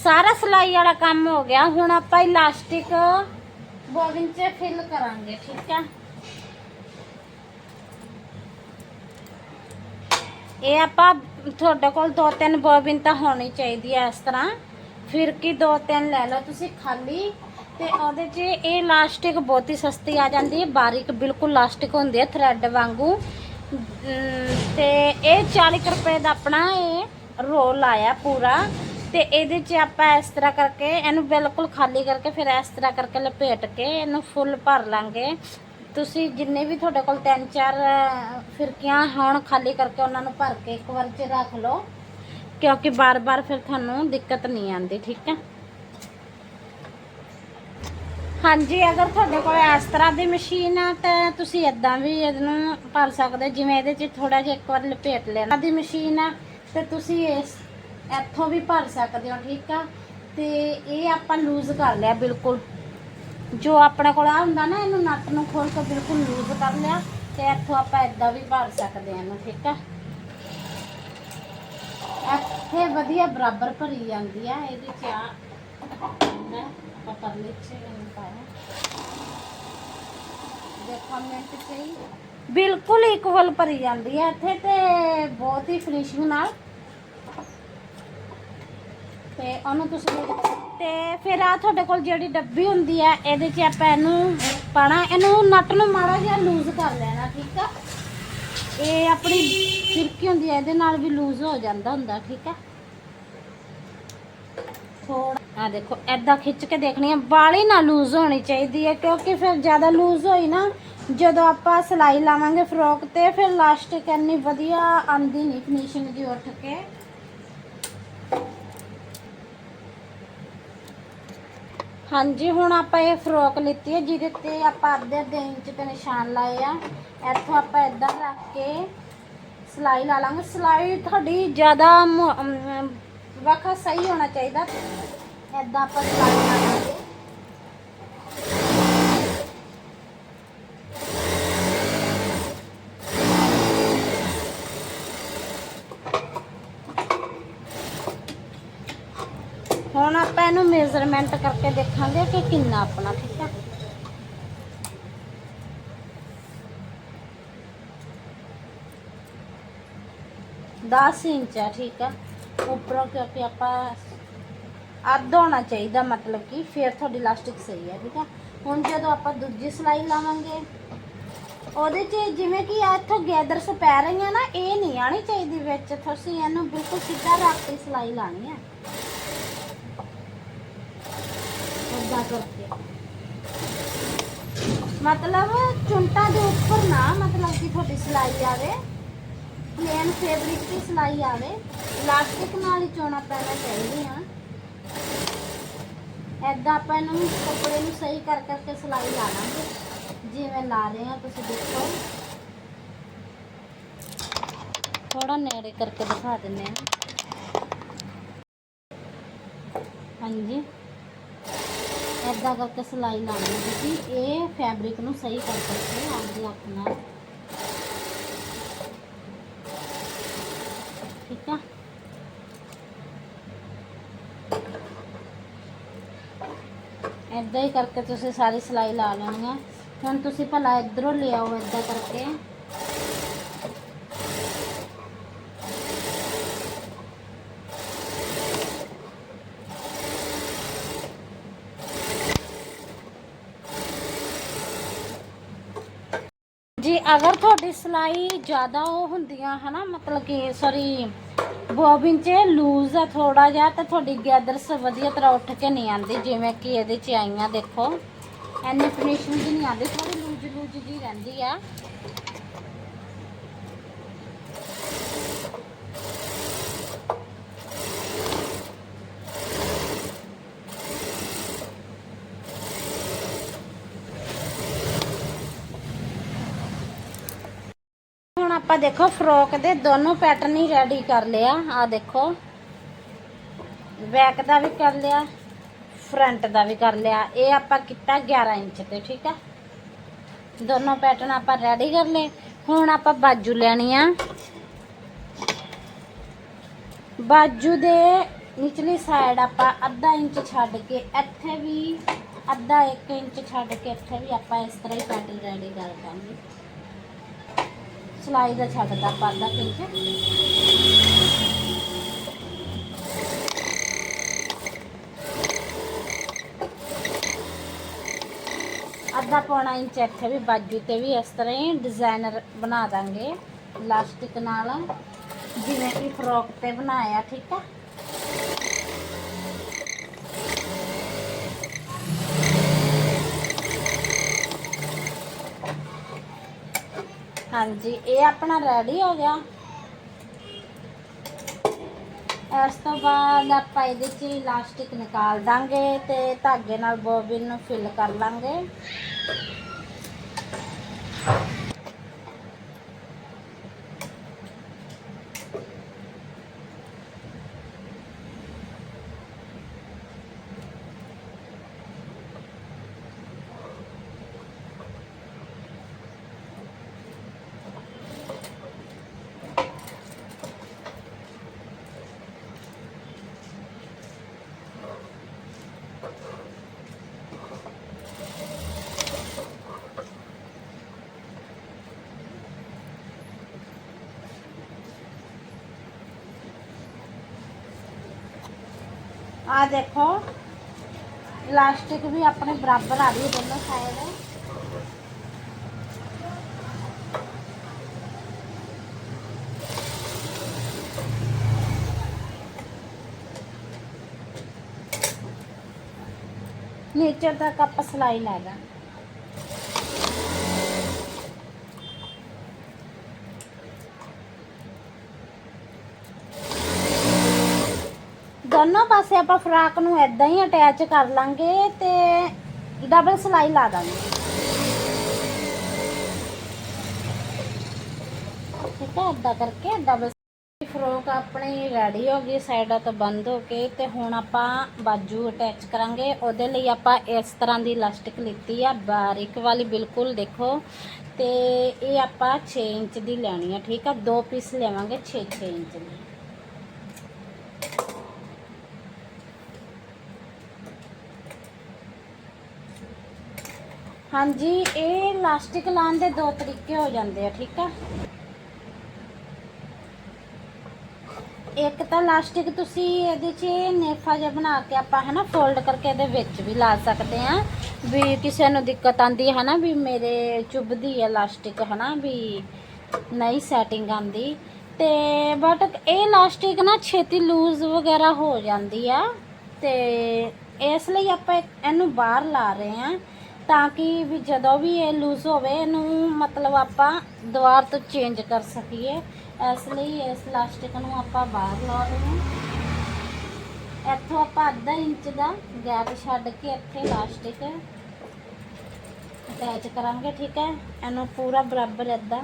ਸਾਰਾ ਸਿਲਾਈ ਵਾਲਾ ਕੰਮ ਹੋ ਗਿਆ। ਹੁਣ ਆਪਾਂ ਇਲਾਸਟਿਕ ਬੋਬਿਨ 'ਚ ਫਿਲ ਕਰਾਂਗੇ, ਠੀਕ ਹੈ ਇਹ ਆਪਾਂ ਤੁਹਾਡੇ ਕੋਲ ਦੋ ਤਿੰਨ ਬੋਬਿਨ ਤਾਂ ਹੋਣੀ ਚਾਹੀਦੀ ਹੈ ਇਸ ਤਰ੍ਹਾਂ। ਫਿਰ ਕੀ ਦੋ ਤਿੰਨ ਲੈ ਲਓ ਤੁਸੀਂ ਖਾਲੀ। ਤੇ ਉਹਦੇ 'ਚ ਇਹ ਇਲਾਸਟਿਕ ਬਹੁਤ ਹੀ ਸਸਤੀ ਆ ਜਾਂਦੀ ਹੈ। ਬਾਰੀਕ ਬਿਲਕੁਲ ਇਲਾਸਟਿਕ ਹੁੰਦੀ ਹੈ ਥਰੈਡ ਵਾਂਗੂ। ਤੇ ਇਹ 40 ਕੁ ਰੁਪਏ ਦਾ ਆਪਣਾ ਇਹ ਰੋਲ ਆਇਆ ਪੂਰਾ। ਤੇ ਇਹਦੇ 'ਚ ਆਪਾਂ ਇਸ ਤਰ੍ਹਾਂ ਕਰਕੇ ਇਹਨੂੰ ਬਿਲਕੁਲ ਖਾਲੀ ਕਰਕੇ ਫਿਰ ਇਸ ਤਰ੍ਹਾਂ ਕਰਕੇ ਲਪੇਟ ਕੇ ਇਹਨੂੰ ਫੁੱਲ ਭਰ ਲਾਂਗੇ। ਤੁਸੀਂ ਜਿੰਨੇ ਵੀ ਤੁਹਾਡੇ ਕੋਲ ਤਿੰਨ ਚਾਰ ਫਿਰਕੀਆਂ ਹੋਣ ਖਾਲੀ ਕਰਕੇ ਉਹਨਾਂ ਨੂੰ ਭਰ ਕੇ ਇੱਕ ਵਾਰ 'ਚ ਰੱਖ ਲਓ। ਕਿਉਂਕਿ ਬਾਰ-ਬਾਰ ਫਿਰ ਤੁਹਾਨੂੰ ਦਿੱਕਤ ਨਹੀਂ ਆਉਂਦੀ, ਠੀਕ ਹੈ? ਹਾਂਜੀ, ਅਗਰ ਤੁਹਾਡੇ ਕੋਲ ਇਸ ਤਰ੍ਹਾਂ ਦੀ ਮਸ਼ੀਨ ਆ, ਤਾਂ ਤੁਸੀਂ ਇਦਾਂ ਵੀ ਇਹਨੂੰ ਭਰ ਸਕਦੇ ਹੋ। ਜਿਵੇਂ ਇਹਦੇ 'ਚ ਥੋੜਾ ਜਿਹਾ ਇੱਕ ਵਾਰ ਲਪੇਟ ਲੈਣਾ ਦੀ ਮਸ਼ੀਨ ਆ, ਤੇ ਤੁਸੀਂ ਇਸ ਇੱਥੋਂ ਵੀ ਭਰ ਸਕਦੇ ਹੋ, ਠੀਕ ਆ ਤੇ ਇਹ ਆਪਾਂ ਲੂਜ਼ ਕਰ ਲਿਆ, ਬਿਲਕੁਲ ਜੋ ਆਪਣੇ ਕੋਲ ਆ ਹੁੰਦਾ ਨਾ, ਇਹਨੂੰ ਨੱਟ ਨੂੰ ਖੋਲ ਕੇ ਬਿਲਕੁਲ ਲੂਜ਼ ਕਰ ਲਿਆ, ਤੇ ਇੱਥੋਂ ਆਪਾਂ ਇਦਾਂ ਵੀ ਭਰ ਸਕਦੇ ਹਾਂ ਇਹਨੂੰ, ਠੀਕ ਆ ਇੱਥੇ ਵਧੀਆ ਬਰਾਬਰ ਭਰੀ ਜਾਂਦੀ ਆ, ਇਹਦੇ ਚ ਆ ਆਪਾਂ ਪਰਲੇ ਚ ਇਹਨੂੰ ਚ ਹੀ ਬਿਲਕੁਲ ਇਕੁਅਲ ਭਰੀ ਜਾਂਦੀ ਹੈ। ਇੱਥੇ ਤੇ ਬਹੁਤ ਹੀ ਫਿਨਿਸ਼ਿੰਗ ਨਾਲ। ਤੇ ਉਹਨੂੰ ਤੁਸੀਂ ਤੇ ਫਿਰ ਆ ਤੁਹਾਡੇ ਕੋਲ ਜਿਹੜੀ ਡੱਬੀ ਹੁੰਦੀ ਹੈ, ਇਹਦੇ 'ਚ ਆਪਾਂ ਇਹਨੂੰ ਪਾਣਾ। ਇਹਨੂੰ ਨਟ ਨੂੰ ਮਾੜਾ ਜਿਹਾ ਲੂਜ਼ ਕਰ ਲੈਣਾ, ਠੀਕ ਆ? ਇਹ ਆਪਣੀ ਫਿਰਕੀ ਹੁੰਦੀ ਹੈ, ਇਹਦੇ ਨਾਲ ਵੀ ਲੂਜ਼ ਹੋ ਜਾਂਦਾ ਹੁੰਦਾ, ਠੀਕ ਆ? ਥੋੜਾ ਆ ਦੇਖੋ ਐਦਾਂ ਖਿੱਚ ਕੇ ਦੇਖਣੀ ਹੈ। ਬਾਲੀ ਨਾ ਲੂਜ਼ ਹੋਣੀ ਚਾਹੀਦੀ ਹੈ, ਕਿਉਂਕਿ ਫਿਰ ਜ਼ਿਆਦਾ ਲੂਜ਼ ਹੋਈ ਨਾ ਜਦੋਂ ਆਪਾਂ ਸਿਲਾਈ ਲਾਵਾਂਗੇ ਫਰੋਕ ਤੇ, ਫਿਰ ਲਾਸਟਿਕ ਇੰਨੀ ਵਧੀਆ ਆਂਦੀ ਨਹੀਂ ਫਿਨਿਸ਼ਿੰਗ ਦੀ ਉੱਠ ਕੇ। ਹਾਂਜੀ, ਹੁਣ ਆਪਾਂ ਇਹ ਫਰੋਕ ਲਿੱਤੀ ਹੈ, ਜਿਹਦੇ ਤੇ ਆਪਾਂ ਅੱਧੇ ਅੱਧੇ ਇੰਚ ਤੇ ਨਿਸ਼ਾਨ ਲਾਏ ਆ। ਇੱਥੋਂ ਆਪਾਂ ਇਦਾਂ ਰੱਖ ਕੇ ਸਿਲਾਈ ਲਾ ਲਾਂਗੇ। ਸਿਲਾਈ ਤੁਹਾਡੀ ਜ਼ਿਆਦਾ ਮੁ- ਸਹੀ ਹੋਣਾ ਚਾਹੀਦਾ। ਇਦਾਂ ਆਪਾਂ ਸਿਲਾਈ ਲਾ ਲਾਂਗੇ ਹੁਣ ਆਪਾਂ ਇਹਨੂੰ ਮੈਜਰਮੈਂਟ ਕਰਕੇ ਦੇਖਾਂਗੇ ਕਿ ਕਿੰਨਾ ਆਪਣਾ, ਠੀਕ ਆ? ਦਸ ਇੰਚ ਆ, ਠੀਕ ਆ। ਉੱਪਰੋਂ ਕਿਉਂਕਿ ਆਪਾਂ ਅੱਧ ਹੋਣਾ ਚਾਹੀਦਾ, ਮਤਲਬ ਕਿ ਫਿਰ ਤੁਹਾਡੀ ਇਲਾਸਟਿਕ ਸਹੀ ਹੈ ਠੀਕ ਆ। ਹੁਣ ਜਦੋਂ ਆਪਾਂ ਦੂਜੀ ਸਿਲਾਈ ਲਾਵਾਂਗੇ, ਉਹਦੇ 'ਚ ਜਿਵੇਂ ਕਿ ਆ ਇੱਥੋਂ ਗੈਦਰਸ ਪੈ ਰਹੀਆਂ ਨਾ, ਇਹ ਨਹੀਂ ਆਣੀ ਚਾਹੀਦੀ ਵਿੱਚ। ਤੁਸੀਂ ਇਹਨੂੰ ਬਿਲਕੁਲ ਸਿੱਧਾ ਰੱਖ ਕੇ ਸਿਲਾਈ ਲਾਣੀ ਹੈ ਏਦਾਂ ਕਰਕੇ ਮਤਲਬ ਚੁੰਟਾ ਦੇ ਉੱਪਰ ਨਾ, ਮਤਲਬ ਕਿ ਤੁਹਾਡੀ ਸਿਲਾਈ ਆਵੇ। ਪਲੇਨ ਫੈਬਰਿਕ ਤੇ ਸਿਲਾਈ ਆਵੇ। ਇਲਾਸਟਿਕ ਨਾਲ ਹੀ ਚੋਣਾ ਪੈਣਾ ਚਾਹੀਦੀਆਂ ਐਦਾਂ ਆਪਾਂ ਇਹਨੂੰ ਕੱਪੜੇ ਨੂੰ ਸਹੀ ਕਰ ਕਰਕੇ ਸਿਲਾਈ ਲਾ ਲਾਂਗੇ। ਜਿਵੇਂ ਲਾ ਰਹੇ ਆ ਤੁਸੀਂ ਦੇਖੋ। ਥੋੜਾ ਨੇੜੇ ਕਰਕੇ ਦਿਖਾ ਦਿੰਦੇ ਆ। ਹਾਂਜੀ। ਐਦਾਂ ਕਰਕੇ ਸਿਲਾਈ ਲਾਣੀ ਹੈ ਤੁਸੀਂ। ਇਹ ਫੈਬਰਿਕ ਨੂੰ ਸਹੀ ਕਰ ਸਕਦੇ ਹੋ ਆਪਦੇ ਹੱਥ ਨਾਲ। ਠੀਕ ਆ? ਐਦਾਂ ਹੀ ਕਰਕੇ ਤੁਸੀਂ ਸਾਰੀ ਸਿਲਾਈ ਲਾ ਲੈਣੀ ਹੈ। ਹੁਣ ਤੁਸੀਂ ਭਲਾ ਇਧਰੋਂ ਲਿਆਓ ਐਦਾਂ ਕਰਕੇ ਜੀ ਅਗਰ ਤੁਹਾਡੀ ਸਿਲਾਈ ਜ਼ਿਆਦਾ ਉਹ ਹੁੰਦੀਆਂ ਹਨਾ, ਮਤਲਬ ਕਿ ਸੌਰੀ ਬੋਬਿਨ 'ਚ ਲੂਜ਼ ਆ ਥੋੜਾ ਜਿਹਾ, ਤੇ ਤੁਹਾਡੀ ਗੈਦਰਸ ਵਧੀਆ ਤਰ੍ਹਾਂ ਉੱਠ ਕੇ ਨਹੀਂ ਆਉਂਦੀ, ਜਿਵੇਂ ਕਿ ਇਹਦੇ 'ਚ ਆਈਆਂ ਦੇਖੋ। ਐਨੀ ਫਿਨਿਸ਼ਿੰਗ ਜੀ ਨਹੀਂ ਆਉਂਦੀ ਥੋੜੀ ਲੂਜ਼ ਲੂਜ਼ ਜੀ ਰਹਿੰਦੀ ਆ ਹੁਣ ਆਪਾਂ ਦੇਖੋ ਫਰੋਕ ਦੇ ਦੋਨੋਂ ਪੈਟਰਨ ਹੀ ਰੈਡੀ ਕਰ ਲਿਆ। ਆ ਦੇਖੋ। ਬੈਕ ਦਾ ਵੀ ਕਰ ਲਿਆ ਫਰੰਟ ਦਾ ਵੀ ਕਰ ਲਿਆ। ਇਹ ਆਪਾਂ ਕੀਤਾ 11 ਇੰਚ ਤੇ, ਠੀਕ ਆ? ਦੋਨੋਂ ਪੈਟਰਨ ਆਪਾਂ ਰੈਡੀ ਕਰ ਲਏ। ਹੁਣ ਆਪਾਂ ਬਾਜੂ ਲੈਣੀ ਆ। ਬਾਜੂ ਦੇ ਨਿਚਲੀ ਸਾਈਡ ਆਪਾਂ ਅੱਧਾ ਇੰਚ ਛੱਡ ਕੇ, ਇੱਥੇ ਵੀ ਅੱਧਾ 1 ਇੰਚ ਛੱਡ ਕੇ, ਇੱਥੇ ਵੀ ਆਪਾਂ ਇਸ ਤਰ੍ਹਾਂ ਹੀ ਪੈਟਰਨ ਰੈਡੀ ਕਰ ਦਾਂਗੇ। ਸਿਲਾਈ ਦਾ ਛੱਡਦਾ ਪਾਦਾ ਇੰਚ ਅੱਧਾ ਪੌਣਾ ਇੰਚ ਇੱਥੇ ਵੀ ਬਾਜੂ ਤੇ ਵੀ ਇਸ ਤਰ੍ਹਾਂ ਹੀ ਡਿਜ਼ਾਈਨਰ ਬਣਾ ਦਾਂਗੇ ਇਲਾਸਟਿਕ ਨਾਲ ਜਿਵੇਂ ਕਿ ਫਰੋਕ ਤੇ ਬਣਾਇਆ ਠੀਕ ਆ ਹਾਂਜੀ, ਇਹ ਆਪਣਾ ਰੈਡੀ ਹੋ ਗਿਆ। ਇਸ ਤੋਂ ਬਾਅਦ ਆਪਾਂ ਇਹਦੇ 'ਚ ਇਲਾਸਟਿਕ ਨਿਕਾਲ ਦਾਂਗੇ ਤੇ ਧਾਗੇ ਨਾਲ ਬੋਬਿਨ ਨੂੰ ਫਿਲ ਕਰ ਲਾਂਗੇ। ਆ ਦੇਖੋ ਇਲਾਸਟਿਕ ਵੀ ਆਪਣੇ ਬਰਾਬਰ ਆ ਰਹੀ ਹੈ ਦੋਨੋਂ ਸਾਈਡ ਨੀਚੇ ਤੱਕ ਆਪਾਂ ਸਲਾਈ ਲਾ ਦੋਨੋਂ ਪਾਸੇ ਆਪਾਂ ਫਰਾਕ ਨੂੰ ਐਦਾਂ ਹੀ ਅਟੈਚ ਕਰ ਲਾਂਗੇ ਤੇ ਡਬਲ ਸਲਾਈ ਲਾ ਦਾਂਗੇ। ਠੀਕ ਹੈ, ਏਦਾਂ ਕਰਕੇ ਡਬਲ ਫਰੋਕ ਆਪਣੀ ਰੈਡੀ ਹੋ ਗਈ ਸਾਈਡਾਂ ਤੋਂ ਬੰਦ ਹੋ ਕੇ ਤੇ ਹੁਣ ਆਪਾਂ ਬਾਜੂ ਅਟੈਚ ਕਰਾਂਗੇ। ਉਹਦੇ ਲਈ ਆਪਾਂ ਇਸ ਤਰ੍ਹਾਂ ਦੀ ਇਲਾਸਟਿਕ ਲਿੱਤੀ ਆ, ਬਾਰੀਕ ਵਾਲੀ ਬਿਲਕੁਲ ਦੇਖੋ। ਤੇ ਇਹ ਆਪਾਂ 6 ਇੰਚ ਦੀ ਲੈਣੀ ਆ, ਠੀਕ ਆ? ਦੋ ਪੀਸ ਲੈਵਾਂਗੇ 6 6 ਇੰਚ ਦੀ। ਹਾਂਜੀ, ਇਹ ਇਲਾਸਟਿਕ ਲਾਉਣ ਦੇ ਦੋ ਤਰੀਕੇ ਹੋ ਜਾਂਦੇ ਆ, ਠੀਕ ਆ? ਇੱਕ ਤਾਂ ਇਲਾਸਟਿਕ ਤੁਸੀਂ ਇਹਦੇ 'ਚ ਨੇਫਾ ਜਿਹਾ ਬਣਾ ਕੇ ਆਪਾਂ ਹਨਾ ਫੋਲਡ ਕਰਕੇ ਇਹਦੇ ਵਿੱਚ ਵੀ ਲਾ ਸਕਦੇ ਆ। ਵੀ ਕਿਸੇ ਨੂੰ ਦਿੱਕਤ ਆਂਦੀ ਹੈ ਨਾ ਵੀ ਮੇਰੇ ਚੁੱਭਦੀ ਹੈ ਇਲਾਸਟਿਕ ਹਨਾ, ਵੀ ਨਹੀਂ ਸੈਟਿੰਗ ਆਂਦੀ ਤੇ ਬਟ ਇਹ ਇਲਾਸਟਿਕ ਨਾ ਛੇਤੀ ਲੂਜ਼ ਵਗੈਰਾ ਹੋ ਜਾਂਦੀ ਆ। ਤੇ ਇਸ ਲਈ ਆਪਾਂ ਇਹਨੂੰ ਬਾਹਰ ਲਾ ਰਹੇ ਆ। ਤਾਂ ਕਿ ਵੀ ਜਦੋਂ ਵੀ ਇਹ ਲੂਜ਼ ਹੋਵੇ, ਇਹਨੂੰ ਮਤਲਬ ਆਪਾਂ ਦੁਬਾਰ ਤੋਂ ਚੇਂਜ ਕਰ ਸਕੀਏ। ਇਸ ਲਈ ਇਸ ਇਲਾਸਟਿਕ ਨੂੰ ਆਪਾਂ ਬਾਹਰ ਲਾ ਰਹੇ ਹਾਂ ਇੱਥੋਂ ਆਪਾਂ ਅੱਧਾ ਇੰਚ ਦਾ ਗੈਪ ਛੱਡ ਕੇ ਇੱਥੇ ਇਲਾਸਟਿਕ ਅਟੈਚ ਕਰਾਂਗੇ, ਠੀਕ ਹੈ? ਇਹਨੂੰ ਪੂਰਾ ਬਰਾਬਰ ਏਦਾਂ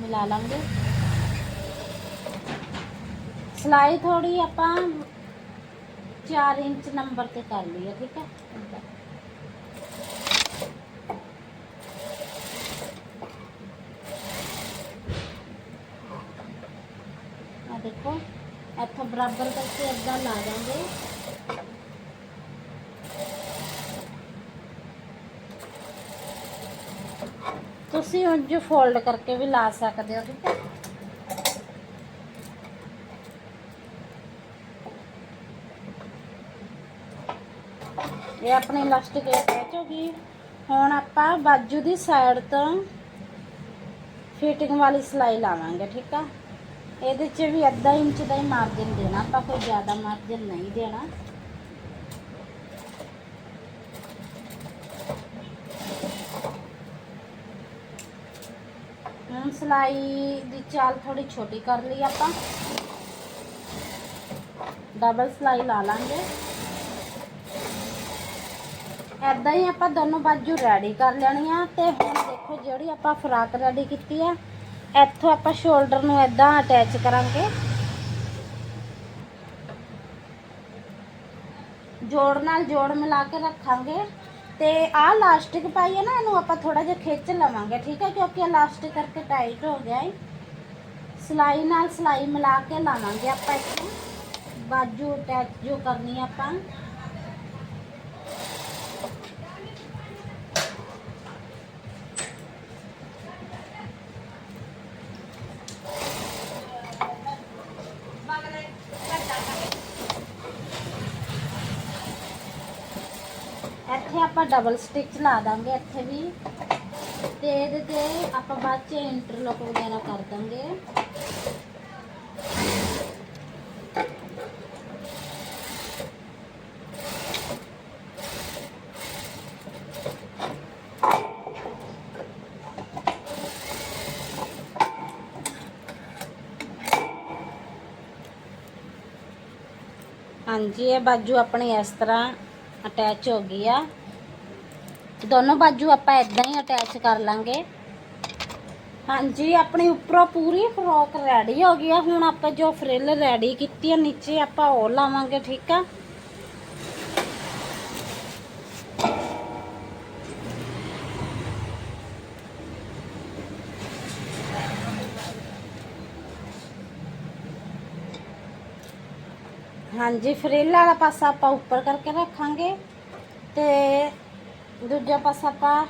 ਮਿਲਾ ਲਾਂਗੇ। ਸਲਾਈ ਥੋੜੀ ਆਪਾਂ 4 ਇੰਚ ਨੰਬਰ ਤੇ ਕਰ ਲਈਏ, ਠੀਕ ਹੈ? ਦੇਖੋ ਇੱਥੋਂ ਬਰਾਬਰ ਕਰਕੇ ਏਦਾਂ ਲਾ ਦਾਂਗੇ ਤੁਸੀਂ ਉਂਝ ਫੋਲਡ ਕਰਕੇ ਵੀ ਲਾ ਸਕਦੇ ਹੋ ਠੀਕ ਹੈ ਇਹ ਆਪਣੀ ਇਲਾਸਟਿਕ ਅਟੈਚ ਹੋ ਗਈ ਹੁਣ ਆਪਾਂ ਬਾਜੂ ਦੀ ਸਾਈਡ ਤੋਂ ਫਿਟਿੰਗ ਵਾਲੀ ਸਿਲਾਈ ਲਾਵਾਂਗੇ ਠੀਕ ਆ ਇਹਦੇ 'ਚ ਵੀ ਅੱਧਾ ਇੰਚ ਦਾ ਹੀ ਮਾਰਜਨ ਦੇਣਾ, ਆਪਾਂ ਕੋਈ ਜ਼ਿਆਦਾ ਮਾਰਜਨ ਨਹੀਂ ਦੇਣਾ। ਹੁਣ ਸਿਲਾਈ ਦੀ ਚਾਲ ਥੋੜੀ ਛੋਟੀ ਕਰ ਲਈ ਆਪਾਂ। ਡਬਲ ਸਿਲਾਈ ਲਾ ਲਾਂਗੇ। ਐਦਾਂ ਹੀ ਆਪਾਂ ਦੋਨੋਂ ਬਾਜੂ ਰੈਡੀ ਕਰ ਲੈਣੀ ਆ ਤੇ ਹੁਣ ਦੇਖੋ ਜਿਹੜੀ ਆਪਾਂ ਫਰਾਕ ਰੈਡੀ ਕੀਤੀ ਆ ਇੱਥੋਂ ਆਪਾਂ ਸ਼ੋਲਡਰ ਨੂੰ ਐਦਾਂ ਅਟੈਚ ਕਰਾਂਗੇ। ਜੋੜ ਨਾਲ ਜੋੜ ਮਿਲਾ ਕੇ ਰੱਖਾਂਗੇ। ਤੇ ਆਹ ਲਾਸਟਿਕ ਪਾਈ ਹੈ ਨਾ, ਇਹਨੂੰ ਆਪਾਂ ਥੋੜਾ ਜਿਹਾ ਖਿੱਚ ਲਵਾਂਗੇ, ਠੀਕ ਹੈ? ਕਿਉਂਕਿ ਇਲਾਸਟਿਕ ਕਰਕੇ ਟਾਈਟ ਹੋ ਗਿਆ ਹੈ ਸਿਲਾਈ ਨਾਲ ਸਿਲਾਈ ਮਿਲਾ ਕੇ ਲਾਵਾਂਗੇ ਆਪਾਂ ਇੱਥੇ ਬਾਜੂ ਅਟੈਚ ਜੋ ਕਰਨੀ ਆਪਾਂ ਇੱਥੇ ਆਪਾਂ ਡਬਲ ਸਟਿਚ ਲਾ ਦਾਂਗੇ ਇੱਥੇ ਵੀ। ਤੇ ਇਹਦੇ ਤੇ ਆਪਾਂ ਬਾਅਦ ਚ ਇੰਟਰਲੋਕ ਵਗੈਰਾ ਕਰ ਦਾਂਗੇ। ਹਾਂਜੀ, ਇਹ ਬਾਜੂ ਆਪਣੀ ਇਸ ਤਰ੍ਹਾਂ ਅਟੈਚ ਹੋ ਗਈ ਆ। ਦੋਨੋਂ ਬਾਜੂ ਆਪਾਂ ਇਦਾਂ ਹੀ ਅਟੈਚ ਕਰ ਲਾਂਗੇ। ਹਾਂਜੀ, ਆਪਣੀ ਉੱਪਰੋਂ ਪੂਰੀ ਫਰੋਕ ਰੈਡੀ ਹੋ ਗਈ ਆ। ਹੁਣ ਆਪਾਂ ਜੋ ਫਰਿੱਲ ਰੈਡੀ ਕੀਤੀ ਆ, ਨੀਚੇ ਆਪਾਂ ਉਹ ਲਾਵਾਂਗੇ, ਠੀਕ ਆ? ਹਾਂਜੀ ਫਰਿੱਲ ਵਾਲਾ ਪਾਸਾ ਆਪਾਂ ਉੱਪਰ ਕਰਕੇ ਰੱਖਾਂਗੇ। ਤੇ ਦੂਜਾ ਪਾਸਾ ਆਪਾਂ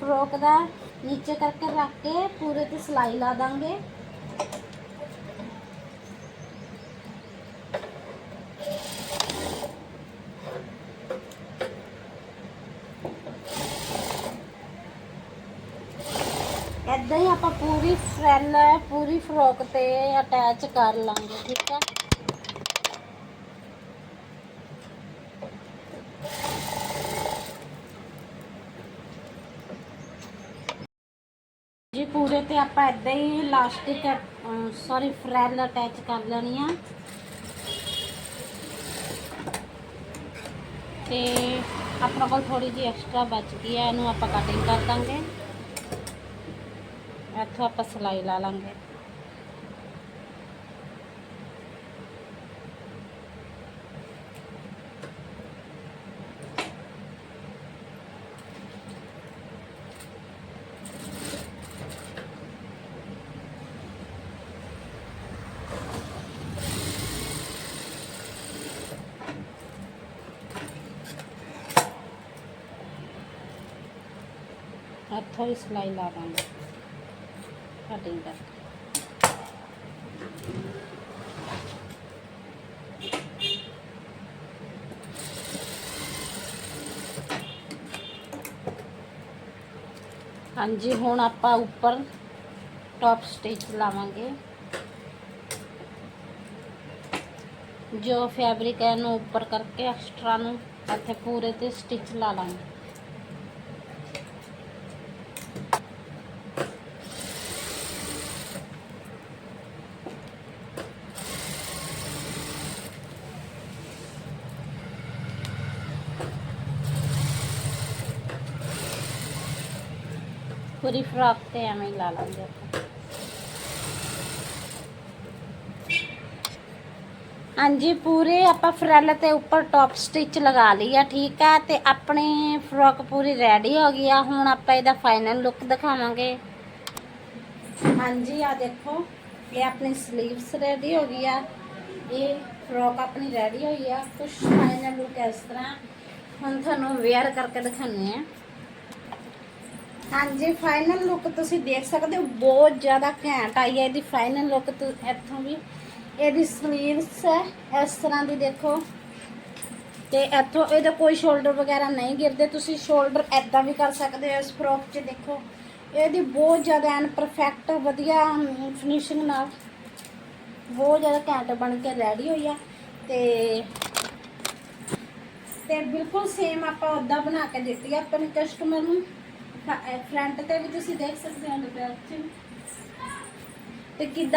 ਫਰੋਕ ਦਾ ਨੀਚੇ ਕਰਕੇ ਰੱਖ ਕੇ ਪੂਰੇ ਤੇ ਸਲਾਈ ਲਾ ਦਾਂਗੇ। ਇਦਾਂ ਹੀ ਆਪਾਂ ਪੂਰੀ ਫਰੈਲ ਪੂਰੀ ਫਰੋਕ ਤੇ ਅਟੈਚ ਕਰ ਲਾਂਗੇ, ਠੀਕ ਹੈ ਜੀ, ਪੂਰੇ ਤੇ ਆਪਾਂ ਐਦਾਂ ਹੀ ਇਲਾਸਟਿਕ ਸੌਰੀ ਫਰੈਲ ਅਟੈਚ ਕਰ ਲੈਣੀ ਆ। ਤੇ ਆਪਣਾ ਕੋਲ ਥੋੜੀ ਜਿਹੀ ਐਕਸਟਰਾ ਬਚ ਗਈ ਹੈ ਇਹਨੂੰ ਆਪਾਂ ਕਟਿੰਗ ਕਰ ਦਾਂਗੇ। ਇੱਥੋਂ ਆਪਾਂ ਸਿਲਾਈ ਲਾ ਲਾਂਗੇ। ਇੱਥੋਂ ਹੀ ਸਿਲਾਈ ਲਾ ਦਾਂਗੇ। ਕਟਿੰਗ ਕਰਕੇ ਹਾਂਜੀ, ਹੁਣ ਆਪਾਂ ਉੱਪਰ ਟੌਪ ਸਟਿਚ ਲਾਵਾਂਗੇ। ਜੋ ਫੈਬਰਿਕ ਹੈ ਇਹਨੂੰ ਉੱਪਰ ਕਰਕੇ ਐਕਸਟਰਾ ਨੂੰ ਇੱਥੇ ਪੂਰੇ ਤੇ ਸਟਿਚ ਲਾ ਲਾਂਗੇ। ਪੂਰੀ ਫਰਾਕ ਤੇ ਐਵੇਂ ਹੀ ਲਾ ਲਾਂਗੇ ਆਪਾਂ। ਹਾਂਜੀ, ਪੂਰੇ ਆਪਾਂ ਫਰੈਲ ਤੇ ਉੱਪਰ ਟੌਪ ਸਟਿਚ ਲਗਾ ਲਈ ਆ, ਠੀਕ ਆ? ਤੇ ਆਪਣੀ ਫਰੋਕ ਪੂਰੀ ਰੈਡੀ ਹੋ ਗਈ ਆ। ਹੁਣ ਆਪਾਂ ਇਹਦਾ ਫਾਈਨਲ ਲੁੱਕ ਦਿਖਾਵਾਂਗੇ। ਹਾਂਜੀ, ਆ ਦੇਖੋ, ਇਹ ਆਪਣੀ ਸਲੀਵਸ ਰੈਡੀ ਹੋ ਗਈ ਆ। ਇਹ ਫਰੋਕ ਆਪਣੀ ਰੈਡੀ ਹੋਈ ਆ। ਕੁਝ ਫਾਈਨਲ ਲੁੱਕ ਇਸ ਤਰ੍ਹਾਂ। ਹੁਣ ਤੁਹਾਨੂੰ ਵੇਅਰ ਕਰਕੇ ਦਿਖਾਉਂਦੇ ਆ। ਹਾਂਜੀ ਫਾਈਨਲ ਲੁੱਕ ਤੁਸੀਂ ਦੇਖ ਸਕਦੇ ਹੋ, ਬਹੁਤ ਜ਼ਿਆਦਾ ਘੈਂਟ ਆਈ ਹੈ ਇਹਦੀ ਫਾਈਨਲ ਲੁੱਕ ਤੋਂ, ਇੱਥੋਂ ਵੀ। ਇਹਦੀ ਸਲੀਵਸ ਹੈ, ਇਸ ਤਰ੍ਹਾਂ ਦੀ ਦੇਖੋ। ਤੇ ਇੱਥੋਂ ਇਹਦਾ ਕੋਈ ਸ਼ੋਲਡਰ ਵਗੈਰਾ ਨਹੀਂ ਗਿਰਦੇ, ਤੁਸੀਂ ਸ਼ੋਲਡਰ ਐਦਾਂ ਵੀ ਕਰ ਸਕਦੇ ਹੋ, ਇਸ ਫਰੋਕ 'ਚ ਦੇਖੋ। ਇਹਦੀ ਬਹੁਤ ਜ਼ਿਆਦਾ ਐਨ ਪਰਫੈਕਟ ਵਧੀਆ ਫਿਨਿਸ਼ਿੰਗ ਨਾਲ। ਬਹੁਤ ਜ਼ਿਆਦਾ ਘੈਂਟ ਬਣ ਕੇ ਰੈਡੀ ਹੋਈ ਆ। ਤੇ ਤੇ ਬਿਲਕੁਲ ਸੇਮ ਆਪਾਂ ਉਦਾਂ ਬਣਾ ਕੇ ਦਿੱਤੀ ਆਪਣੇ ਕਸਟਮਰ ਨੂੰ। ਫਰੰਟ ਤੇ ਵੀ ਤੁਸੀਂ ਦੇਖ ਸਕਦੇ ਹੋ ਦੁਪਹਿਰ 'ਚ ਤੇ ਕਿੱਦਾਂ